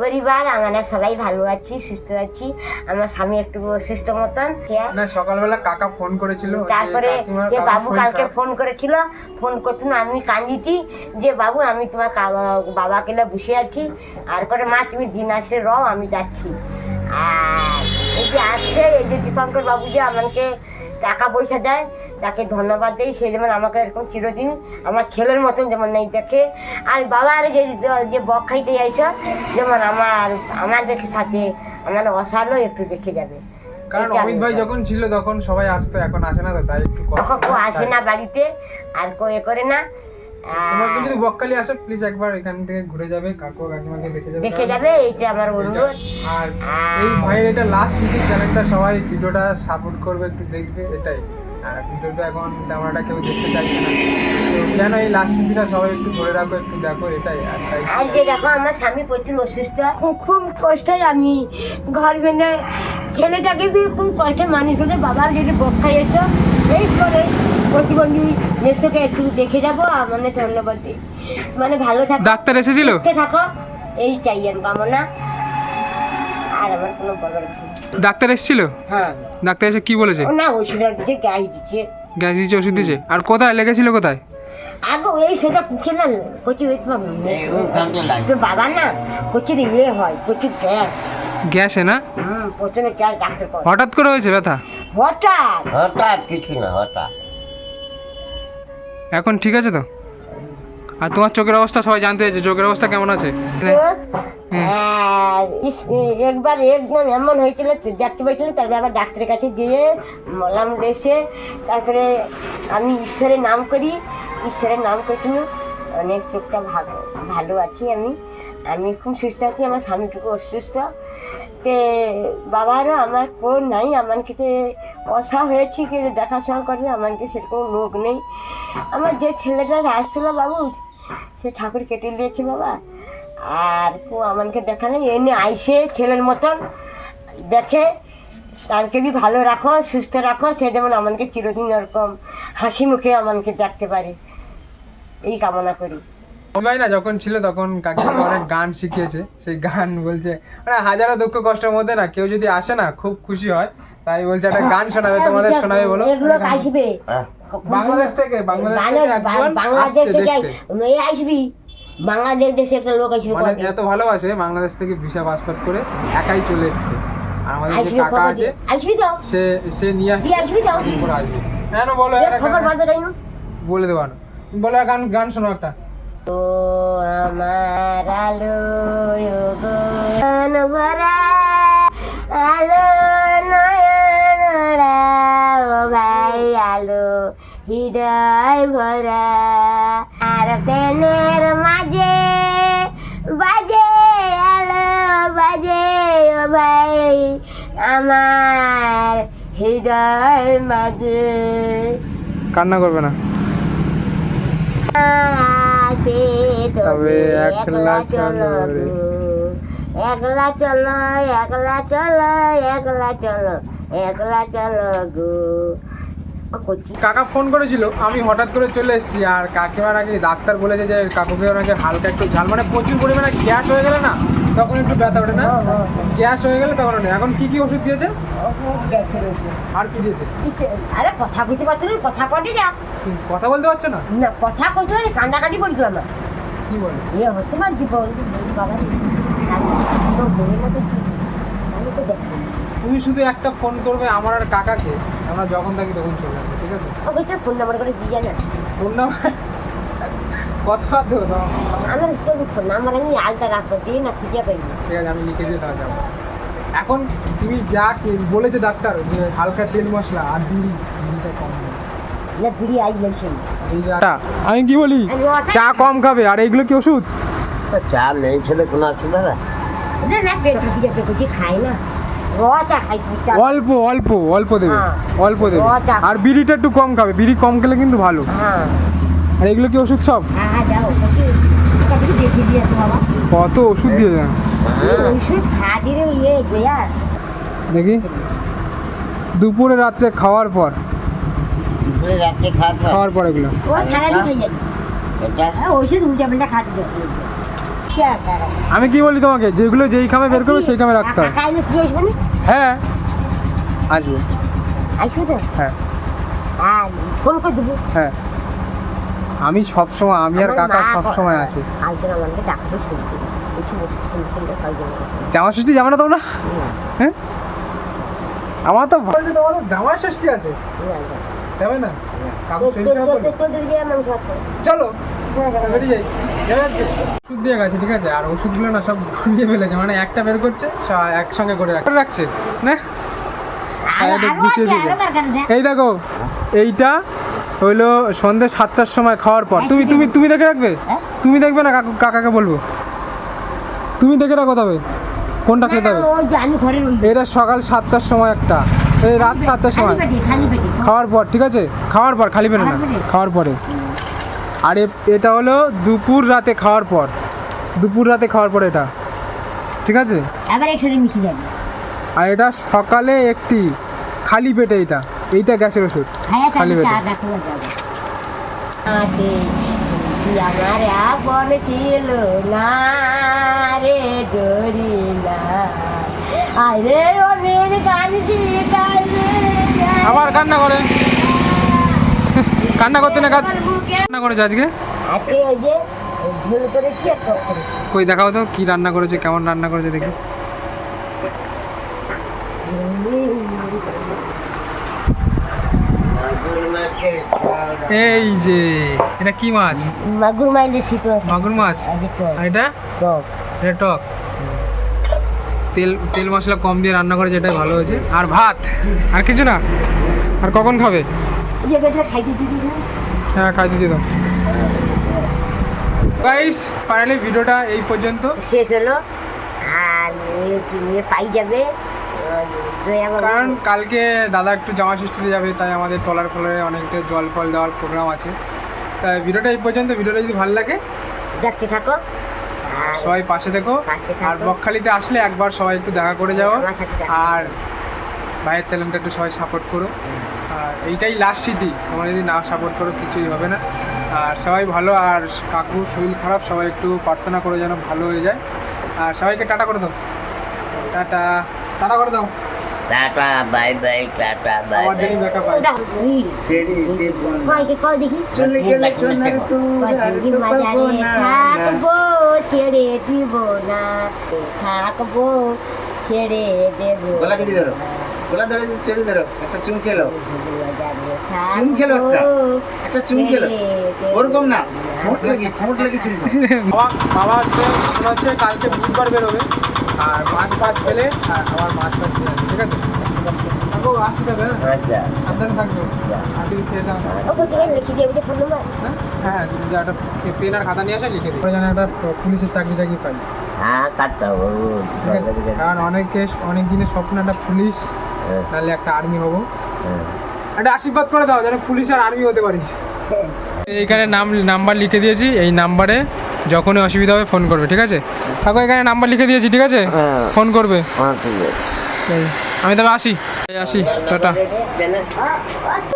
পরিবার আমরা সবাই ভালো আছি সুস্থ আছি। আমার স্বামী একটু অসুস্থ মতন। না সকালবেলা কাকা ফোন করেছিল তারপরে যে বাবু কালকে ফোন করেছিল ফোন করতে না আমি কান্দিছি যে বাবু আমি তোমার বাবাকে না বসে আছি। আর করে মা তুমি দিন আসলে রও আমি যাচ্ছি। আর এই যে আসছে এই যে দীপঙ্কর বাবু যে আমাকে টাকা পয়সা দেয় তাকে ধন্যবাদ দিই সে যেমন আমাকে এরকম চিরদিন আমার ছেলের মতন যেমন নেই দেখে। আর বাবার যে যে বক খাইতে যাইছ যেমন আমার আমাদের সাথে আমার অসালও একটু দেখে যাবে। কারণ অমিত ভাই যখন ছিল তখন সবাই আসতো এখন আসে না তো তাই একটু তখন কেউ আসে না বাড়িতে আর কেউ এ করে না। তোমরা যদি বকখালি আসো প্লিজ একবার এখান থেকে ঘুরে যাবে কাকু কাকিমাকে দেখে যাবে দেখে যাবে এইটা আমার অনুরোধ। আর আর- এই ভাইয়ের এটা লাস্ট সিটি চ্যানেলটা সবাই ভিডিওটা সাপোর্ট করবে একটু দেখবে এটাই। আর ভিডিওটা এখন তেমন একটা কেউ দেখতে চাইছে না। তো কেন এই লাস্ট সবাই একটু ধরে রাখো একটু দেখো এটাই আর আর যে দেখো আমার স্বামী প্রচুর অসুস্থ। খুব খুব কষ্টে আমি ঘর বেঁধে ছেলেটাকে বি খুব কষ্টে মানুষ হলে বাবার যদি বক্ষায় এসো এই করে প্রতিবন্ধী নেশোকে একটু দেখে যাব আর মানে ধন্যবাদ দিই। মানে ভালো থাকো। ডাক্তার এসেছিল? থাকো। এই চাই আমি কামনা। আর আমার কোনো বলার কিছু। ডাক্তার এসেছিল? হ্যাঁ। ডাক্তার এসে কি বলেছে? না ওষুধ দিচ্ছে গ্যাস দিচ্ছে। গ্যাস দিয়েছে ওষুধ দিয়েছে? আর কোথায়? লেগেছিল কোথায়? আগে এই সেটা কচি হইতে পারব তো বাবা না কচির ইয়ে হয় প্রচুর গ্যাস। গ্যাসে না? হুম প্রচুর গ্যাস ডাক্তার করে হঠাৎ করে হয়েছে ব্যথা? হঠাৎ? হঠাৎ কিছু না হঠাৎ। এখন ঠিক আছে তো? আর তোমার চোখের অবস্থা সবাই জানতে চাইছে চোখের অবস্থা কেমন আছে? একবার একদম এমন হয়েছিল দেখতে পাইছিল, তারপরে আবার ডাক্তারের কাছে গিয়ে মলাম এসে তারপরে আমি ঈশ্বরের নাম করি, ঈশ্বরের নাম করছিল অনেক চোখটা ভালো ভালো আছি আমি আমি খুব সুস্থ আছি, আমার স্বামীটুকু অসুস্থ। তে বাবারও আমার ফোন নাই, আমার কাছে অসা হয়েছে কি দেখাশোনা করবে, আমার কি সেরকম লোক নেই। আমার যে ছেলেটা আসছিল বাবু, সে ঠাকুর কেটে দিয়েছে বাবা। আর কেউ আমাকে দেখা নেই এনে আইসে ছেলের মতন। দেখে তাকে বি ভালো রাখো সুস্থ রাখো সে যেমন আমাকে চিরদিন এরকম হাসি মুখে আমাকে দেখতে পারে। এই কামনা করি। ভাই না যখন ছিল তখন কাকিমাকে অনেক গান শিখিয়েছে। সেই গান বলছে মানে হাজারো দুঃখ কষ্টের মধ্যে না কেউ যদি আসে না খুব খুশি হয়। তাই বলছে একটা গান শোনাবে তোমাদের শোনাবে বলো। এগুলো আসবে হ্যাঁ বাংলাদেশ থেকে বাংলাদেশ থেকে বাংলাদেশ থেকে আসবি বাংলাদেশ দেশে একটা লোক আসবে মানে। এত ভালোবাসে বাংলাদেশ থেকে ভিসা পাসপোর্ট করে একাই চলে এসেছে। আর আমাদের যে কাকা আছে আসবি তো? সে সে নিয়ে তুই আসবি তো? আসবে। হ্যাঁ বলো খবর গান- পাবে তাই না বলে দেবো না বলো গান গান শোনো একটা। ও আমার আলো গো। নয়ন ভরা আলো নয়ন ও ভাই আলো হৃদয় ভরা। পেনের মাঝে বাজে আলো বাজে ও ভাই। আমার হৃদয় মাঝে। কান্না করবে না। আসে তবে একলা চলো একলা চলো একলা চলো একলা চলো একলা চলো গো। করছি। কাকা ফোন করেছিল আমি হঠাৎ করে চলে এসেছি আর কাকিমা নাকি ডাক্তার বলেছে যে কাকুকে ওনাকে হালকা একটু ঝাল মানে প্রচুর পরিমাণে গ্যাস হয়ে গেলে না তখন একটু ব্যথা ওঠে না? গ্যাস হয়ে গেলে তখন ওঠে এখন কি কি ওষুধ দিয়েছে। আর কি দিয়েছে? আরে কথা বলতে পারছ না কথা কটে যা। কথা বলতে পারছ না? না কথা কইছো না কান্দাকাটি পড়ছিল আমার। কি বলে? ইয়ে হতে পার দিব বাবা? আমি তো দেখি। তুমি শুধু একটা ফোন করবে আমার আর কাকাকে আমরা যখন থাকি তখন চলে যাব ঠিক আছে? ফোন নাম্বার করে দিয়ে না ফোন নাম্বার কথা দেবো আমার তোর ফোন নাম্বার আমি আলতা রাখব দিয়ে না খুঁজে ঠিক আছে আমি লিখে দিয়ে তাহলে যাব। এখন তুমি যা কে- বলেছে ডাক্তার যে হালকা তেল মশলা আর বিড়ি বিড়িটা কম। বিড়ি আই আমি কি বলি? চা কম খাবে আর এইগুলো কি ওষুধ? চা নেই ছেলে কোনো অসুবিধা না। না না পেট বিড়ি পেট খাই না। অল্প অল্প অল্প দেবে হ্যাঁ। অল্প দেবে। আর বিড়িটা একটু কম খাবে বিড়ি কম খেলে কিন্তু ভালো। হ্যাঁ। আর এগুলো কি ওষুধ সব? হ্যাঁ কত ওষুধ দিয়ে দেন ইয়ে দেখি। দুপুরে রাত্রে খাওয়ার পর। খাওয়ার পর? এগুলো। ও সারাদিন খাই যাবে এটা? হ্যাঁ ওষুধ উল্টা পাল্টা তারা আমি কি বলি তোমাকে? যেগুলো যেই খামে বের করবে সেই খামে রাখতে আসবে না? হ্যাঁ। আসব। আসবে তো? হ্যাঁ। হ্যাঁ ফোন করে দেবো। হ্যাঁ। আমি সব সময় আমি আর কাকা সব সময় আছি। জামা ষষ্ঠী যাবে না তোমরা? হ্যাঁ? আমার তো ভালো যে তোমাদের জামা ষষ্ঠী আছে। যাবে না? চলো। ওষুধ দিয়ে গেছে ঠিক আছে আর ওষুধগুলো না সব ঘুরিয়ে ফেলেছে মানে একটা বের করছে একসঙ্গে করে রাখ- রাখছে না এই দেখো এইটা হইল সন্ধ্যে সাতটার সময় খাওয়ার পর তুমি তুমি তুমি দেখে রাখবে? তুমি দেখবে না কাকু কাকাকে বলব তুমি দেখে রাখো তবে কোনটা খেতে হবে এটা সকাল সাতটার সময় একটা এই রাত সাতটার সময় খাওয়ার পর ঠিক আছে খাওয়ার পর খালি পেটে না খাওয়ার পরে? আর এটা হলো দুপুর রাতে খাওয়ার পর। দুপুর রাতে খাওয়ার পর এটা। ঠিক আছে? আবার একসাথে মিশে যাবে। আর এটা সকালে একটি খালি পেটে এটা। এইটা গ্যাসের ওষুধ। খায়া খালি পেটে। আমার আপন ছিল না রে ডরি না। আরে গান আবার কান্না করে। কান্না করতে না রান্না করেছে আজকে? কই দেখাও তো কি রান্না করেছে কেমন রান্না করেছে দেখি। এই যে এটা কি মাছ? মাগুর মাইলে শীত মাগুর মাছ? আর এটা টক। এটা? টক। তেল তেল মশলা কম দিয়ে রান্না করেছে এটাই ভালো হয়েছে। আর ভাত? আর কিছু না? আর কখন খাবে? হ্যাঁ খাইতে দিয়ে দাও গাইস ফাইনালি ভিডিওটা এই পর্যন্ত শেষ হলো আর নিয়ে পাই যাবে কারণ কালকে দাদা একটু জামা ষষ্ঠীতে যাবে তাই আমাদের টলার ফলারে অনেকটা জল ফল দেওয়ার প্রোগ্রাম আছে তাই ভিডিওটা এই পর্যন্ত ভিডিওটা যদি ভালো লাগে দেখতে থাকো আর সবাই পাশে থেকো আর বকখালিতে আসলে একবার সবাই একটু দেখা করে যাও আর ভাইয়ের চ্যানেলটা একটু সবাই সাপোর্ট করো আর এইটাই লাস্ট স্মৃতি তোমরা যদি না সাপোর্ট করো কিছুই হবে না। আর সবাই ভালো আর কাকু শরীর খারাপ সবাই একটু প্রার্থনা করে যেন ভালো হয়ে যায়। আর সবাইকে টাটা করে দাও। টাটা। টাটা করে দাও। Tata bye bye tata bye bye দেখি। চলে গেলে সোনার মাজারে থাকব ছেড়ে দিব না। থাকব ছেড়ে দেব গলা কেটে ধরো। গলা ধরে চেড়ে ধরো একটা চুম খেলো। চুম খেলো একটা। একটা চুম খেলো। ওরকম না। ঠোঁট লাগি ঠোঁট লাগি চুম। বাবা বাবা হচ্ছে মনে হচ্ছে কালকে বুধবার বেরোবে। আর মাছ ফাছ পেলে আর আবার মাছ ফাছ পেলে ঠিক আছে? আসি হ্যাঁ আচ্ছা। সাবধানে থাকবে আর তুমি খেয়ে দাও লিখে দিয়ে হ্যাঁ হ্যাঁ তুমি যা একটা পেন আর খাতা নিয়ে আসে লিখে দিই যেন একটা পুলিশের চাকরি টাকরি পাই। হ্যাঁ কাটতে হবে কারণ অনেকে অনেক দিনের স্বপ্ন একটা পুলিশ নাহলে একটা আর্মি হব। একটা আশীর্বাদ করে দাও যেন পুলিশ আর আর্মি হতে পারি। এইখানে নাম নাম্বার লিখে দিয়েছি এই নাম্বারে যখনই অসুবিধা হবে ফোন করবে ঠিক আছে? থাকো এখানে নাম্বার লিখে দিয়েছি ঠিক আছে? হ্যাঁ। ফোন করবে। ঠিক আছে। এই, আমি তবে আসি। আসি টাটা। হ্যাঁ